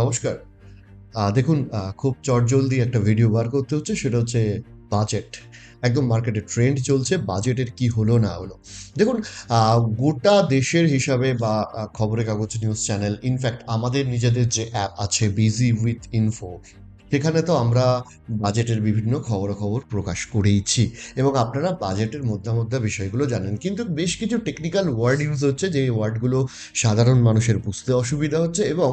নমস্কার। দেখুন খুব চটজলদি একটা ভিডিও বার করতে হচ্ছে, সেটা হচ্ছে বাজেট একদম মার্কেটে ট্রেন্ড চলছে বাজেটের কি হলো না হলো। দেখুন গোটা দেশের হিসাবে বা খবরের কাগজ নিউজ চ্যানেল ইনফ্যাক্ট আমাদের নিজেদের যে অ্যাপ আছে বিজি উইথ ইনফো সেখানে তো আমরা বাজেটের বিভিন্ন খবরাখবর প্রকাশ করেইছি এবং আপনারা বাজেটের মধ্যে মধ্যে বিষয়গুলো জানেন। কিন্তু বেশ কিছু টেকনিক্যাল ওয়ার্ড ইউজ হচ্ছে যে ওয়ার্ডগুলো সাধারণ মানুষের বুঝতে অসুবিধা হচ্ছে এবং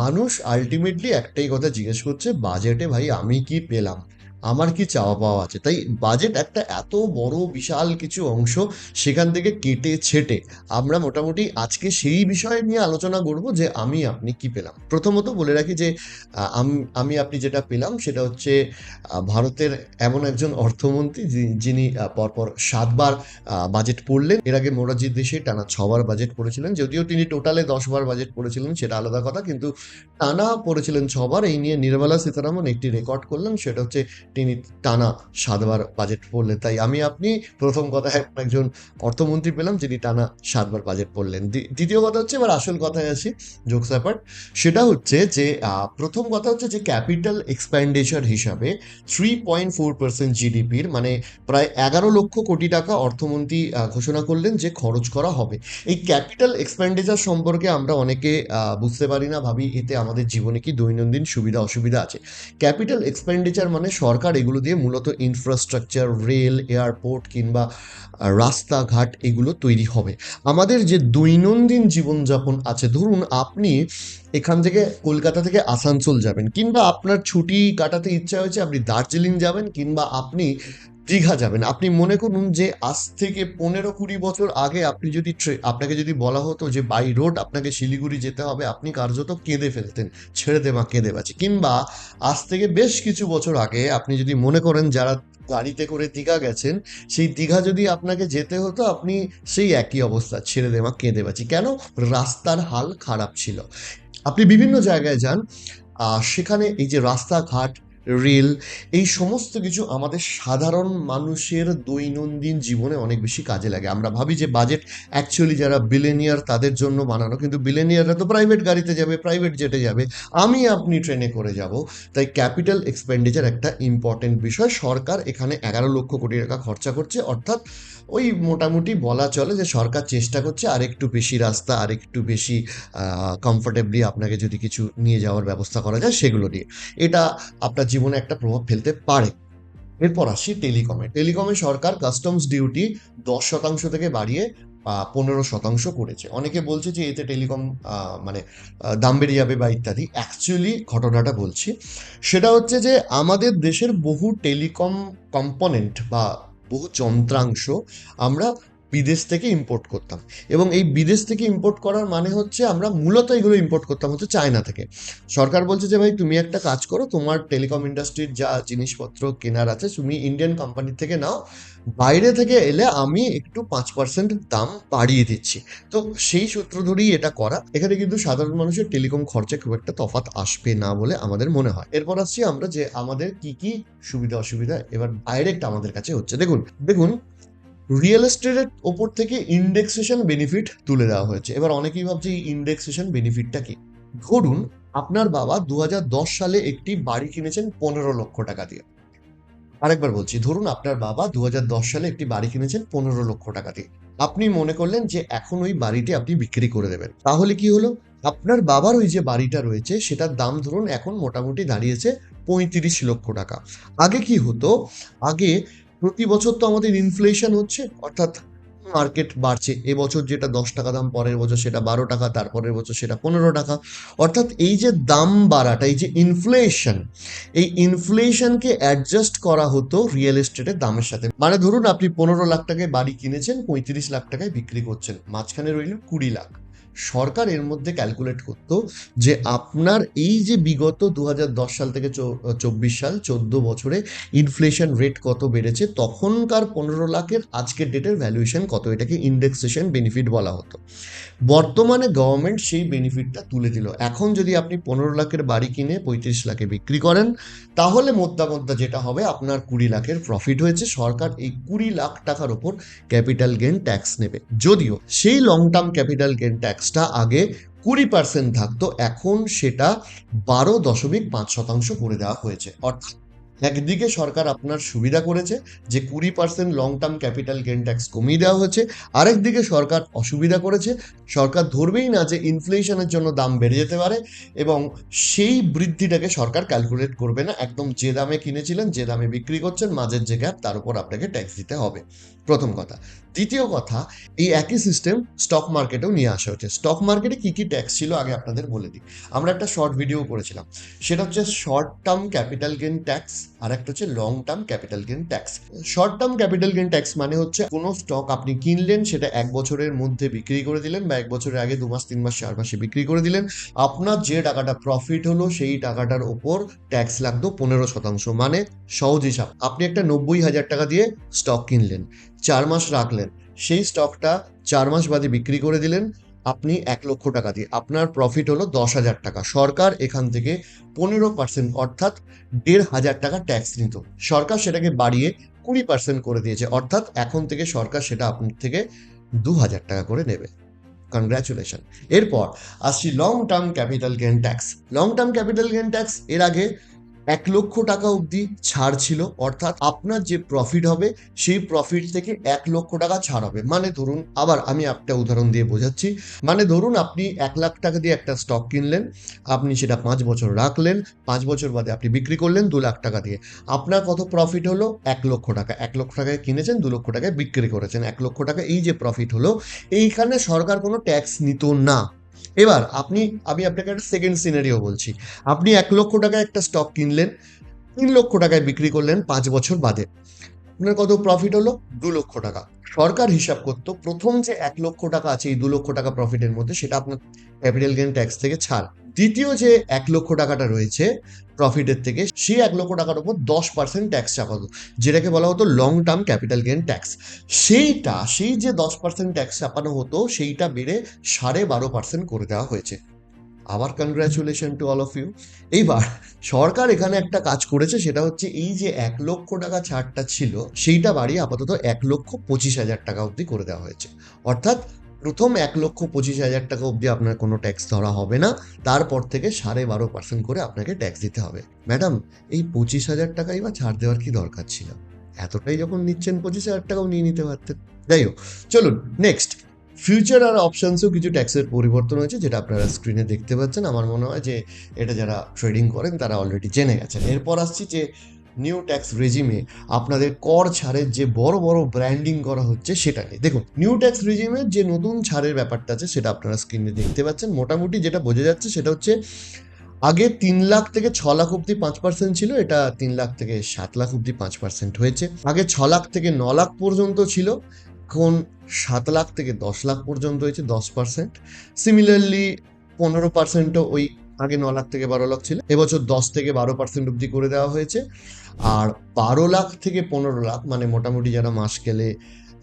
মানুষ আলটিমেটলি একটাই কথা জিজ্ঞেস করছে, বাজেটে ভাই আমি কি পেলাম? আমার কি চাওয়া পাওয়া আছে? তাই বাজেট একটা এত বড়, বিশাল কিছু অংশ সেখান থেকে কেটে ছেটে আমরা মোটামুটি আজকে সেই বিষয় নিয়ে আলোচনা করব যে আমি, আপনি কি পেলাম? প্রথমত বলে রাখি যে আম- আপনি যেটা পেলাম সেটা হচ্ছে ভারতের এমন একজন অর্থমন্ত্রী যিনি পরপর সাতবার বাজেট পড়লেন। এর আগে মোরারজির দেশে টানা ছবার বাজেট পড়েছিলেন। যদিও তিনি টোটালে দশবার বাজেট পড়েছিলেন, সেটা আলাদা কথা। কিন্তু টানা পড়েছিলেন ছবার। এই নিয়ে নির্মলা সীতারামন একটি রেকর্ড করলেন। সেটা হচ্ছে তিনি টানা সাতবার বাজেট পড়লেন। তাই আমি আপনি প্রথম কথা একজন অর্থমন্ত্রী পেলাম যিনি টানা সাতবার বাজেট পড়লেন। দ্বিতীয় কথা হচ্ছে এবার আসল কথায় আসি জোকস ব্যাপার সেটা হচ্ছে যে প্রথম কথা হচ্ছে যে ক্যাপিটাল এক্সপেন্ডিচার হিসাবে থ্রি পয়েন্ট ফোর পার্সেন্ট জিডিপির মানে প্রায় এগারো লক্ষ কোটি টাকা অর্থমন্ত্রী ঘোষণা করলেন যে খরচ করা হবে। এই ক্যাপিটাল এক্সপেন্ডিচার সম্পর্কে আমরা অনেকে বুঝতে পারি না, ভাবি এতে আমাদের জীবনে কি দৈনন্দিন সুবিধা অসুবিধা আছে। ক্যাপিটাল এক্সপেন্ডিচার মানে সরকার এগুলো দিয়ে মূলত ইনফ্রাস্ট্রাকচার রেল এয়ারপোর্ট কিংবা রাস্তাঘাট এগুলো তৈরি হবে। আমাদের যে দৈনন্দিন জীবনযাপন আছে, ধরুন আপনি এখান থেকে কলকাতা থেকে আসানসোল যাবেন কিংবা আপনার ছুটি কাটাতে ইচ্ছা হয়েছে, আপনি দার্জিলিং যাবেন কিংবা আপনি দীঘা যাবেন। আপনি মনে করুন যে আজ থেকে পনেরো কুড়ি বছর আগে আপনি যদি আপনাকে যদি বলা হতো যে বাই রোড আপনাকে শিলিগুড়ি যেতে হবে, আপনি কার্যত কেঁদে ফেলতেন, ছেড়ে দেবা কেঁদে বাঁচি। কিংবা আজ থেকে বেশ কিছু বছর আগে আপনি যদি মনে করেন যারা গাড়িতে করে দীঘা গেছেন, সেই দীঘা যদি আপনাকে যেতে হতো, আপনি সেই একই অবস্থা, ছেড়ে দেওয়া, কেঁদে বাঁচি। কেন? রাস্তার হাল খারাপ ছিল। আপনি বিভিন্ন জায়গায় যান সেখানে এই যে রাস্তাঘাট রেল এই সমস্ত কিছু আমাদের সাধারণ মানুষের দৈনন্দিন জীবনে অনেক বেশি কাজে লাগে। আমরা ভাবি যে বাজেট অ্যাকচুয়ালি যারা বিলেনিয়ার তাদের জন্য বানানো, কিন্তু বিলেনিয়াররা তো প্রাইভেট গাড়িতে যাবে প্রাইভেট জেটে যাবে। আমি আপনি ট্রেনে করে যাব। তাই ক্যাপিটাল এক্সপেন্ডিচার একটা ইম্পর্টেন্ট বিষয়। সরকার এখানে এগারো লক্ষ কোটি টাকা খরচা করছে। অর্থাৎ ওই মোটামুটি বলা চলে যে সরকার চেষ্টা করছে আর একটু বেশি রাস্তা আর একটু বেশি কমফোর্টেবলি আপনাকে যদি কিছু নিয়ে যাওয়ার ব্যবস্থা করা যায় সেগুলো নিয়ে। এটা আপনার জীবনে একটা প্রভাব ফেলতে পারে। এরপর আসি টেলিকমে। টেলিকমে সরকার কাস্টমস ডিউটি দশ শতাংশ থেকে বাড়িয়ে পনেরো শতাংশ করেছে। অনেকে বলছে যে এতে টেলিকম মানে দাম বেড়ে যাবে বা ইত্যাদি। অ্যাকচুয়ালি ঘটনাটা বলছি। সেটা হচ্ছে যে আমাদের দেশের বহু টেলিকম কম্পোনেন্ট বা বহু যন্ত্রাংশ আমরা বিদেশ থেকে ইম্পোর্ট করতাম। এবং এই বিদেশ থেকে ইম্পোর্ট করার মানে হচ্ছে আমরা মূলত এগুলো ইম্পোর্ট করতাম হচ্ছে চায়না থেকে। সরকার বলছে যে, ভাই, তুমি একটা কাজ করো, তোমার টেলিকম ইন্ডাস্ট্রির যা জিনিসপত্র কেনার আছে, তুমি ইন্ডিয়ান কোম্পানি থেকে নাও, বাইরে থেকে এলে আমি একটু পাঁচ পার্সেন্ট দাম বাড়িয়ে দিচ্ছি। তো সেই সূত্র ধরেই এটা করা। এখানে কিন্তু সাধারণ মানুষের টেলিকম খরচে খুব একটা তফাত আসবে না বলে আমাদের মনে হয়। এরপর আসছি আমরা যে, আমাদের কি কি সুবিধা অসুবিধা এবার ডাইরেক্ট আমাদের কাছে হচ্ছে। দেখুন দেখুন রিয়েল এস্টেটের ওপর থেকে ইন্ডেক্সেশন বেনিফিট তুলে দেওয়া হয়েছে। এবার অনেকেই ভাবছে এই ইন্ডেক্সেশন বেনিফিটটা কি? ধরুন, আপনার বাবা দু হাজার দশ সালে একটি বাড়ি কিনেছেন পনেরো লক্ষ টাকা দিয়ে। আরেকবার বলছি, ধরুন আপনার বাবা দু হাজার দশ সালে একটি বাড়ি কিনেছেন পনেরো লক্ষ টাকা দিয়ে। আপনি মনে করলেন যে এখন ওই বাড়িটি আপনি বিক্রি করে দেবেন। তাহলে কি হলো? আপনার বাবার ওই যে বাড়িটা রয়েছে, সেটার দাম ধরুন এখন মোটামুটি দাঁড়িয়েছে পঁয়ত্রিশ লক্ষ টাকা। আগে কি হতো? আগে প্রতি বছর তো আমাদের ইনফ্লেশন হচ্ছে, অর্থাৎ মার্কেট বাড়ছে। এবছর যেটা দশ টাকা দাম, পরের বছর সেটা বারো টাকা, তারপরের বছর সেটা পনেরো টাকা। অর্থাৎ এই যে দাম বাড়াটা, এই যে ইনফ্লেশন এই ইনফ্লেশনকে অ্যাডজাস্ট করা হতো রিয়েল এস্টেটের দামের সাথে। মানে ধরুন আপনি পনেরো লাখ টাকায় বাড়ি কিনেছেন, পঁয়ত্রিশ লাখ টাকায় বিক্রি করছেন, মাঝখানে রইল কুড়ি লাখ। সরকার এর মধ্যে ক্যালকুলেট করতো যে আপনার এই যে বিগত দু হাজার দশ সাল থেকে চব্বিশ সাল, চোদ্দ বছরে ইনফ্লেশন রেট কত বেড়েছে, তখনকার পনেরো লাখের আজকের ডেটের ভ্যালুয়েশন কত? এটাকে ইন্ডেক্সেশন বেনিফিট বলা হতো। বর্তমানে গভর্নমেন্ট সেই বেনিফিটটা তুলে দিল। এখন যদি আপনি পনেরো লাখের বাড়ি কিনে পঁয়ত্রিশ লাখে বিক্রি করেন, তাহলে মোদ্দা মোদ্দা যেটা হবে, আপনার কুড়ি লাখের প্রফিট হয়েছে। সরকার এই কুড়ি লাখ টাকার ওপর ক্যাপিটাল গেন ট্যাক্স নেবে। যদিও সেই লং টার্ম ক্যাপিটাল গেন ট্যাক্সটা আগে কুড়ি পার্সেন্ট থাকতো, এখন সেটা বারো দশমিক পাঁচ শতাংশ করে দেওয়া হয়েছে। অর্থাৎ একদিকে সরকার আপনার সুবিধা করেছে যে কুড়ি percent long term capital gain tax কমিয়ে দেওয়া হয়েছে, আরেকদিকে সরকার অসুবিধা করেছে সরকার ধরবেই না যে ইনফ্লেশনের জন্য দাম বেড়ে যেতে পারে এবং সেই বৃদ্ধিটাকে সরকার ক্যালকুলেট করবে না। একদম যে দামে কিনেছিলেন, যে দামে বিক্রি করছেন, মাঝের যে গ্যাপ তার উপর আপনাকে ট্যাক্স দিতে হবে। প্রথম কথা। দ্বিতীয় কথা, এই একই সিস্টেম স্টক মার্কেটেও নিয়ে আসা হচ্ছে স্টক মার্কেটে কি কি ট্যাক্স ছিল আগে আপনাদের বলে দিই। আমরা একটা শর্ট ভিডিও করেছিলাম। সেটা হচ্ছে short term capital gain tax আর একটা হচ্ছে long term capital gain tax short term capital gain tax মানে হচ্ছে কোনো স্টক আপনি কিনলেন, সেটা এক বছরের মধ্যে বিক্রি করে দিলেন বা এক বছরের আগে দু মাস, তিন মাস, চার মাসে বিক্রি করে দিলেন। আপনার যে টাকাটা প্রফিট হলো, সেই টাকাটার ওপর ট্যাক্স লাগতো পনেরো শতাংশ। মানে সহজ হিসাব, আপনি একটা নব্বই হাজার টাকা দিয়ে স্টক কিনলেন, চার মাস রাখলেন। সেই স্টকটা চার মাস বাদে বিক্রি করে দিলেন, আপনি এক লক্ষ টাকা দিয়ে। আপনার প্রফিট হলো দশ হাজার টাকা। সরকার এখান থেকে পনেরো পার্সেন্ট অর্থাৎ দেড় হাজার টাকা ট্যাক্স নিত। সরকার সেটাকে বাড়িয়ে কুড়ি পার্সেন্ট করে দিয়েছে। অর্থাৎ এখন থেকে সরকার সেটা আপনার থেকে দু হাজার টাকা করে নেবে। কনগ্রাচুলেশন এরপর আসছি long term capital gain tax long term capital gain tax এর আগে এক লক্ষ টাকা অবধি ছাড় ছিল, অর্থাৎ আপনার যে প্রফিট হবে, সেই প্রফিট থেকে এক লক্ষ টাকা ছাড় হবে। মানে ধরুন, আবার আমি একটা উদাহরণ দিয়ে বোঝাচ্ছি। মানে ধরুন, আপনি এক লাখ টাকা দিয়ে একটা স্টক কিনলেন, আপনি সেটা পাঁচ বছর রাখলেন, পাঁচ বছর বাদে আপনি বিক্রি করলেন দু লাখ টাকা দিয়ে। আপনার কত প্রফিট হলো? এক লক্ষ টাকা। এক লক্ষ টাকায় কিনেছেন, দু লক্ষ টাকায় বিক্রি করেছেন। এক লক্ষ টাকা, এই যে প্রফিট হলো, এইখানে সরকার কোনো ট্যাক্স নিত না। এবার আপনি, আমি আপনাকে একটা সেকেন্ড সিনারিও বলছি। আপনি এক লক্ষ টাকায় একটা স্টক কিনলেন, তিন লক্ষ টাকায় বিক্রি করলেন পাঁচ বছর বাদে। আপনার কত প্রফিট হলো? দু লক্ষ টাকা। সরকার হিসাব করত, প্রথম যে এক লক্ষ টাকা আছে, এই দু লক্ষ টাকা প্রফিটের মধ্যে, সেটা আপনার ক্যাপিটাল গেন ট্যাক্স থেকে ছাড়। দ্বিতীয় যে এক লক্ষ টাকাটা রয়েছে প্রফিটের থেকে সেই এক লক্ষ টাকার উপর দশ পার্সেন্ট ট্যাক্স চাপাতো যেটাকে বলা হতো long term capital gain tax সেইটা, সেই যে দশ পার্সেন্ট ট্যাক্স চাপানো হতো, সেইটা বেড়ে সাড়ে বারো পার্সেন্ট করে দেওয়া হয়েছে। আবার congratulation to all of you এইবার, সরকার এখানে একটা কাজ করেছে, সেটা হচ্ছে এই যে এক লক্ষ টাকা ছাড়টা ছিল, সেইটা বাড়িয়ে আপাতত এক লক্ষ পঁচিশ হাজার টাকা অবধি করে দেওয়া হয়েছে। অর্থাৎ প্রথম এক লক্ষ পঁচিশ হাজার টাকা অবধি আপনার কোনো ট্যাক্স ধরা হবে না। তারপর থেকে সাড়ে বারো পার্সেন্ট করে আপনাকে ট্যাক্স দিতে হবে। ম্যাডাম, এই পঁচিশ হাজার টাকাই বা ছাড় দেওয়ার কি দরকার ছিল? এতটাই যখন নিচ্ছেন পঁচিশ হাজার টাকাও নিয়ে নিতে পারতেন। যাই হোক, চলুন নেক্সট ফিউচার আর অপশানসেও কিছু ট্যাক্সের পরিবর্তন হয়েছে, যেটা আপনারা স্ক্রিনে দেখতে পাচ্ছেন। আমার মনে হয় যে এটা যারা ট্রেডিং করেন, তারা অলরেডি জেনে গেছেন। এরপর আসছি যে নিউ ট্যাক্স রেজিমে আপনাদের কর ছাড়ের যে বড় বড় ব্র্যান্ডিং করা হচ্ছে সেটা নিয়ে দেখুন নিউ ট্যাক্স রেজিমের যে নতুন ছাড়ের ব্যাপারটা আছে সেটা আপনারা স্ক্রিনে দেখতে পাচ্ছেন। মোটামুটি যেটা বোঝা যাচ্ছে সেটা হচ্ছে, আগে তিন লাখ থেকে ছ লাখ অব্দি পাঁচ পার্সেন্ট ছিল, এটা তিন লাখ থেকে সাত লাখ অব্দি পাঁচ পার্সেন্ট হয়েছে। আগে ছ লাখ থেকে ন লাখ পর্যন্ত ছিল, এখন সাত লাখ থেকে দশ লাখ পর্যন্ত হয়েছে, দশ পার্সেন্ট সিমিলারলি পনেরো পার্সেন্টও ওই আগে ন লাখ থেকে বারো লাখ ছিল। এবছর দশ থেকে বারো পার্সেন্ট অব্দি করে দেওয়া হয়েছে। আর বারো লাখ থেকে পনেরো লাখ মানে মোটামুটি যারা মাস গেলে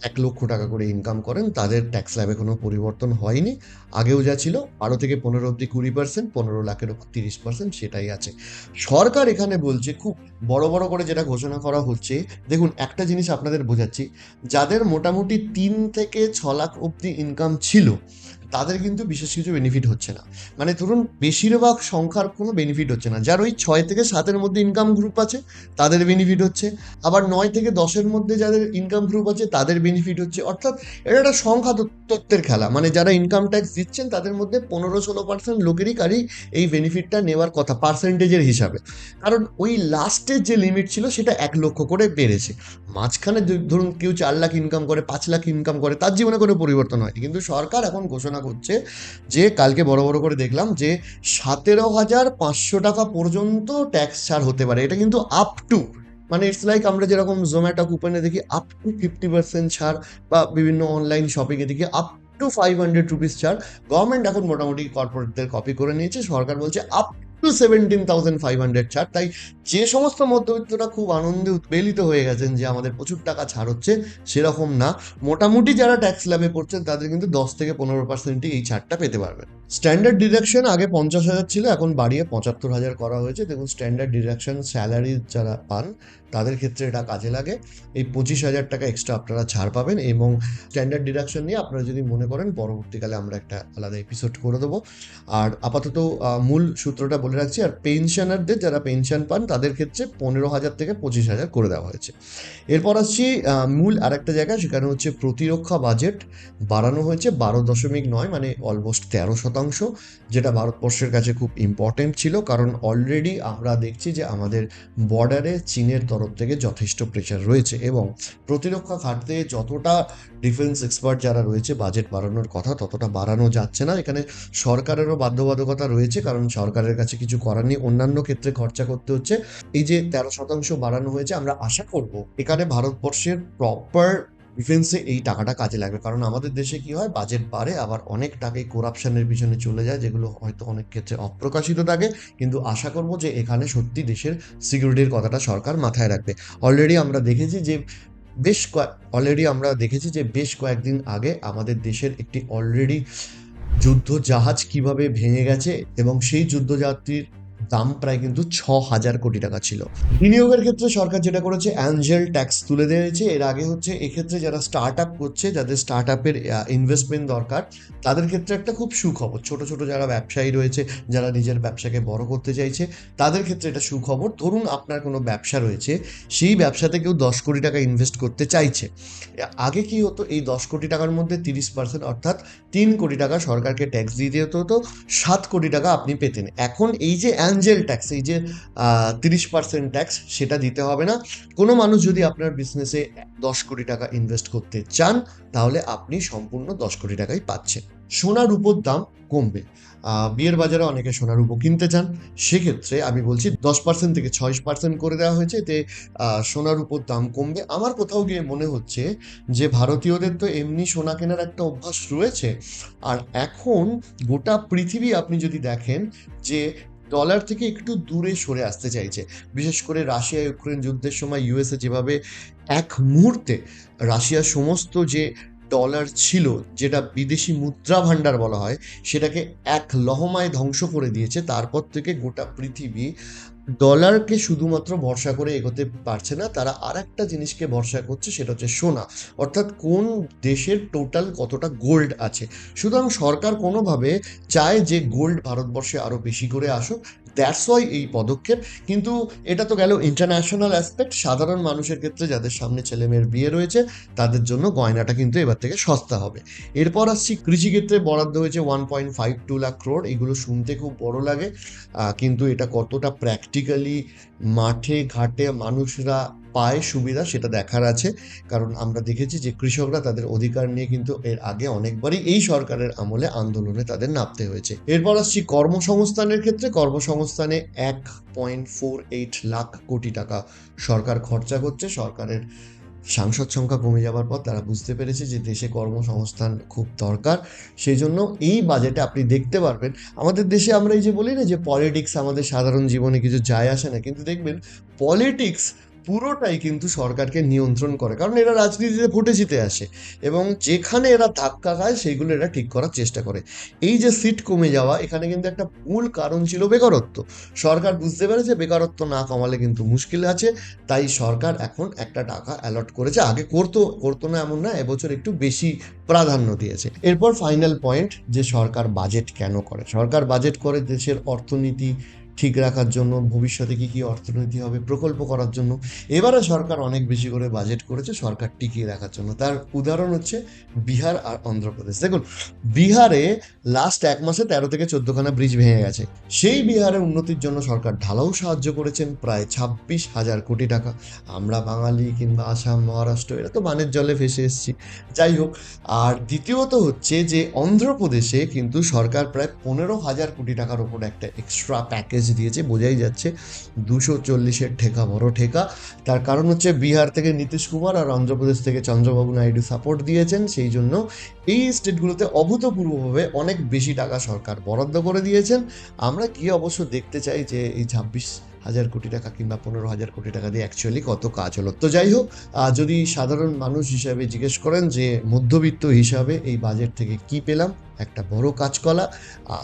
এক লক্ষ টাকা করে ইনকাম করেন, তাদের ট্যাক্স ল্যাবে কোনো পরিবর্তন হয়নি। আগেও যা ছিল, বারো থেকে পনেরো অব্দি কুড়ি পার্সেন্ট পনেরো লাখের ওপর তিরিশ পার্সেন্ট সেটাই আছে। সরকার এখানে বলছে, খুব বড় বড় করে যেটা ঘোষণা করা হচ্ছে, দেখুন একটা জিনিস আপনাদের বোঝাচ্ছি, যাদের মোটামুটি তিন থেকে ছ লাখ অব্দি ইনকাম ছিল তাদের কিন্তু বিশেষ কিছু বেনিফিট হচ্ছে না। মানে ধরুন, বেশিরভাগ সংখ্যার কোনো বেনিফিট হচ্ছে না। যার ওই ছয় থেকে সাতের মধ্যে ইনকাম গ্রুপ আছে, তাদের বেনিফিট হচ্ছে। আবার নয় থেকে দশের মধ্যে যাদের ইনকাম গ্রুপ আছে, তাদের বেনিফিট হচ্ছে। অর্থাৎ এটা একটা সংখ্যা তত্ত্বের খেলা। মানে যারা ইনকাম ট্যাক্স দিচ্ছেন, তাদের মধ্যে পনেরো ষোলো পার্সেন্ট লোকেরই কারি এই বেনিফিটটা নেওয়ার কথা পার্সেন্টেজের হিসাবে। কারণ ওই লাস্টের যে লিমিট ছিল, সেটা এক লক্ষ করে বেড়েছে। মাঝখানে ধরুন, কেউ চার লাখ ইনকাম করে, পাঁচ লাখ ইনকাম করে, তার জীবনে কোনো পরিবর্তন হয়নি। কিন্তু সরকার এখন ঘোষণা করছে যে কালকে বড় বড় করে দেখলাম যে সতেরো হাজার পাঁচশো টাকা পর্যন্ত ট্যাক্স ছাড় হতে পারে। এটা কিন্তু আপ টু মানে ইটস লাইক আমরা যেরকম জোম্যাটো কুপনে দেখি আপ টু ফিফটি পার্সেন্ট ছাড় বা বিভিন্ন অনলাইন শপিংয়ে দেখি up to five hundred rupees ছাড়। গভর্নমেন্ট এখন মোটামুটি কর্পোরেটদের কপি করে নিয়েছে। সরকার বলছে up to seventeen thousand five hundred ছাড়। তাই যে সমস্ত মধ্যবিত্তরা খুব আনন্দে উৎপেলিত হয়ে গেছেন যে আমাদের প্রচুর টাকা ছাড় হচ্ছে, সেরকম না। মোটামুটি যারা ট্যাক্স ল্যাবে পড়ছেন, তাদের কিন্তু দশ থেকে পনেরো পার্সেন্টই এই ছাড়টা পেতে পারবেন। স্ট্যান্ডার্ড ডিডাকশন আগে পঞ্চাশ হাজার ছিল, এখন বাড়িয়ে পঁচাত্তর হাজার করা হয়েছে। দেখুন স্ট্যান্ডার্ড ডিডাকশন স্যালারি যারা পান, তাদের ক্ষেত্রে এটা কাজে লাগে। এই পঁচিশ হাজার টাকা এক্সট্রা আপনারা ছাড় পাবেন এবং স্ট্যান্ডার্ড ডিডাকশন নিয়ে আপনারা যদি মনে করেন, পরবর্তীকালে আমরা একটা আলাদা এপিসোড করে দেবো। আর আপাতত মূল সূত্রটা বলে রাখছি, আর পেনশনারদের যারা পেনশন পান, তাদের ক্ষেত্রে পনেরো হাজার থেকে পঁচিশ হাজার করে দেওয়া হয়েছে। এরপর আসছি মূল আরেকটা জায়গা সেখানে হচ্ছে প্রতিরক্ষা বাজেট বাড়ানো হয়েছে বারো দশমিক নয় মানে অলমোস্ট তেরো শতাংশ, যেটা ভারতবর্ষের কাছে খুব ইম্পর্টেন্ট ছিল, কারণ অলরেডি আমরা দেখছি যে আমাদের বর্ডারে চীনের তরফ থেকে যথেষ্ট প্রেশার রয়েছে, এবং প্রতিরক্ষা খাতে যতটা ডিফেন্স এক্সপার্ট যারা রয়েছে বাজেট বাড়ানোর কথা ততটা বাড়ানো যাচ্ছে না। এখানে সরকারেরও বাধ্যবাধকতা রয়েছে, কারণ সরকারের কাছে কিছু করার নেই, অন্যান্য ক্ষেত্রে খরচা করতে হচ্ছে। এই যে তেরো শতাংশ বাড়ানো হয়েছে, আমরা আশা করব এখানে ভারতবর্ষের প্রপার ডিফেন্সে এই টাকাটা কাজে লাগবে। কারণ আমাদের দেশে কি হয় বাজেট বাড়ে, আবার অনেক টাকাই করাপশনের পিছনে চলে যায়, যেগুলো হয়তো অনেক ক্ষেত্রে অপ্রকাশিত থাকে। কিন্তু আশা করব যে এখানে সত্যি দেশের সিকিউরিটির কথাটা সরকার মাথায় রাখবে। অলরেডি আমরা দেখেছি যে বেশ কয়েক অলরেডি আমরা দেখেছি যে বেশ কয়েকদিন আগে আমাদের দেশের একটি অলরেডি যুদ্ধ জাহাজ কীভাবে ভেঙে গেছে এবং সেই যুদ্ধ জাহাজটির দাম প্রায় কিন্তু ছ হাজার কোটি টাকা ছিল। বিনিয়োগের ক্ষেত্রে সরকার যেটা করেছে, অ্যাঞ্জেল ট্যাক্স তুলে দিয়েছে। এর আগে হচ্ছে, এক্ষেত্রে যারা স্টার্ট আপ করছে, যাদের স্টার্ট আপের ইনভেস্টমেন্ট দরকার, তাদের ক্ষেত্রে একটা খুব সুখবর। ছোট ছোট যারা ব্যবসায়ী রয়েছে, যারা নিজের ব্যবসাকে বড় করতে চাইছে, তাদের ক্ষেত্রে এটা সুখবর। ধরুন আপনার কোনো ব্যবসা রয়েছে, সেই ব্যবসাতে কেউ দশ কোটি টাকা ইনভেস্ট করতে চাইছে। আগে কি হতো, এই দশ কোটি টাকার মধ্যে তিরিশ পার্সেন্ট অর্থাৎ তিন কোটি টাকা সরকারকে ট্যাক্স দিয়ে দিতে হতো, সাত কোটি টাকা আপনি পেতেন। এখন এই যে অ্যাঞ্জেল ট্যাক্স এই যে তিরিশ পার্সেন্ট ট্যাক্স সেটা দিতে হবে না। কোনো মানুষ যদি আপনার বিজনেসে দশ কোটি টাকা ইনভেস্ট করতে চান তাহলে আপনি সম্পূর্ণ দশ কোটি টাকাই পাচ্ছেন। সোনার উপর দাম কমবে। বিয়ের বাজারে অনেকে সোনার উপর কিনতে চান। সেক্ষেত্রে আমি বলছি দশ পার্সেন্ট থেকে ছয় পার্সেন্ট করে দেওয়া হয়েছে। এতে আহ, সোনার উপর দাম কমবে। আমার কোথাও গিয়ে মনে হচ্ছে যে ভারতীয়দের তো এমনি সোনা কেনার একটা অভ্যাস রয়েছে। আর এখন গোটা পৃথিবী আপনি যদি দেখেন যে ডলার থেকে একটু দূরে সরে আসতে চাইছে। বিশেষ করে রাশিয়া ইউক্রেন যুদ্ধের সময় ইউএসএ যেভাবে এক মুহূর্তে রাশিয়ার সমস্ত যে ডলার ছিল, যেটা বিদেশি মুদ্রা ভাণ্ডার বলা হয়, সেটাকে এক লহমায় ধ্বংস করে দিয়েছে। তারপর থেকে গোটা পৃথিবী ডলারকে শুধুমাত্র ভরসা করে এগোতে পারছে না, তারা আর একটা জিনিসকে ভরসা করছে, সেটা হচ্ছে সোনা। অর্থাৎ কোন দেশের টোটাল কতটা গোল্ড আছে? সুতরাং সরকার কোনোভাবে চায় যে গোল্ড ভারতবর্ষে আরও বেশি করে আসুক দ্যাটস ওয়াই এই পদক্ষেপ। কিন্তু এটা তো গেল ইন্টারন্যাশনাল অ্যাসপেক্ট সাধারণ মানুষের ক্ষেত্রে যাদের সামনে ছেলেমেয়ের বিয়ে রয়েছে, তাদের জন্য গয়নাটা কিন্তু এবার থেকে সস্তা হবে। এরপর আসছি, কৃষিক্ষেত্রে বরাদ্দ হয়েছে one point five two lakh crore এগুলো শুনতে খুব বড় লাগে কিন্তু এটা কতটা প্র্যাকটিক্যালি মাঠে, ঘাটে মানুষরা পায় সুবিধা, সেটা দেখার আছে। কারণ আমরা দেখেছি যে কৃষকরা তাদের অধিকার নিয়ে কিন্তু এর আগে অনেকবারই এই সরকারের আমলে আন্দোলনে তাদের নামতে হয়েছে। এরপর আসছি কর্মসংস্থানের ক্ষেত্রে। কর্মসংস্থানে এক পয়েন্ট ফোর এইট লাখ কোটি টাকা সরকার খরচা করছে। সরকারের সাংসদ সংখ্যা কমে যাওয়ার পর তারা বুঝতে পেরেছে যে দেশে কর্মসংস্থান খুব দরকার। সেই জন্য এই বাজেটে আপনি দেখতে পারবেন, আমাদের দেশে আমরা এই যে বলি না যে পলিটিক্স আমাদের সাধারণ জীবনে কিছু যায় আসে না, কিন্তু দেখবেন পলিটিক্স পুরোটাই কিন্তু সরকারকে নিয়ন্ত্রণ করে, কারণ এরা রাজনীতিতে ভোটে জিতে আসে এবং যেখানে এরা ধাক্কা খায় সেইগুলো এরা ঠিক করার চেষ্টা করে। এই যে সিট কমে যাওয়া, এখানে কিন্তু একটা মূল কারণ ছিল বেকারত্ব। সরকার বুঝতে পেরেছে বেকারত্ব না কমালে কিন্তু মুশকিল আছে, তাই সরকার এখন একটা টাকা অ্যালট করেছে। আগে করতো করতো না এমন না, এবছর একটু বেশি প্রাধান্য দিয়েছে। এরপর ফাইনাল পয়েন্ট যে সরকার বাজেট কেন করে? সরকার বাজেট করে দেশের অর্থনীতি ঠিক রাখার জন্য, ভবিষ্যতে কী কী অর্থনীতি হবে, প্রকল্প করার জন্য। এবারে সরকার অনেক বেশি করে বাজেট করেছে, সরকার টিকিয়ে রাখার জন্য। তার উদাহরণ হচ্ছে বিহার আর অন্ধ্রপ্রদেশ। দেখুন, বিহারে লাস্ট এক মাসে তেরো থেকে চোদ্দখানা ব্রিজ ভেঙে গেছে। সেই বিহারের উন্নতির জন্য সরকার ঢালাও সাহায্য করেছেন প্রায় ছাব্বিশ হাজার কোটি টাকা। আমরা বাঙালি কিংবা আসাম, মহারাষ্ট্র, এরা তো বানের জলে ভেসে এসেছি। যাই হোক, আর দ্বিতীয়ত হচ্ছে যে অন্ধ্রপ্রদেশে কিন্তু সরকার প্রায় পনেরো হাজার কোটি টাকার ওপর একটা এক্সট্রা প্যাকেজ দিয়েছে, বোঝাই যাচ্ছে দুশো চল্লিশের ঠেকা, বড় ঠেকা। তার কারণ হচ্ছে বিহার থেকে নীতিশ কুমার আর অন্ধ্রপ্রদেশ থেকে চন্দ্রবাবু নাইডু সাপোর্ট দিয়েছেন। সেই জন্য এই স্টেটগুলোতে অভূতপূর্বভাবে অনেক বেশি টাকা সরকার বরাদ্দ করে দিয়েছেন। আমরা কি অবশ্য দেখতে চাই যে এই ছাব্বিশ হাজার কোটি টাকা কিংবা পনেরো হাজার কোটি টাকা দিয়ে অ্যাকচুয়ালি কত কাজ হলো? তো যাই হোক যদি সাধারণ মানুষ হিসাবে জিজ্ঞেস করেন যে মধ্যবিত্ত হিসাবে এই বাজেট থেকে কি পেলাম, একটা বড় কাজকলা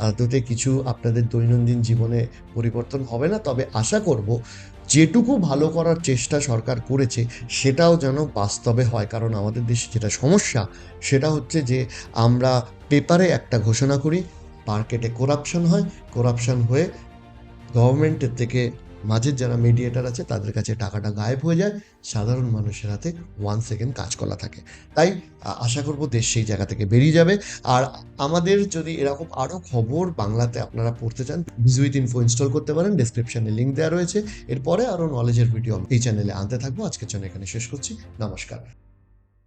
আদতে কিছু আপনাদের দৈনন্দিন জীবনে পরিবর্তন হবে না, তবে আশা করব যেটুকু ভালো করার চেষ্টা সরকার করেছে, সেটাও যেন বাস্তবে হয়। কারণ আমাদের দেশে যেটা সমস্যা, সেটা হচ্ছে যে আমরা পেপারে একটা ঘোষণা করি, মার্কেটে করাপশন হয় করাপশন হয়ে গভর্নমেন্টের থেকে মাঝের যারা মিডিয়েটার আছে, তাদের কাছে টাকাটা গায়েব হয়ে যায়। সাধারণ মানুষের হাতে ওয়ান সেকেন্ড কাজ করা থাকে। তাই আশা করব দেশ সেই জায়গা থেকে বেরিয়ে যাবে। আর আমাদের যদি এরকম আরও খবর বাংলাতে আপনারা পড়তে চান ভিজুইট ইনফো ইনস্টল করতে পারেন। ডিসক্রিপশানে লিঙ্ক দেওয়া রয়েছে। এরপরে আরও নলেজের ভিডিও এই চ্যানেলে আনতে থাকব। আজকের জন্য এখানে শেষ করছি। নমস্কার।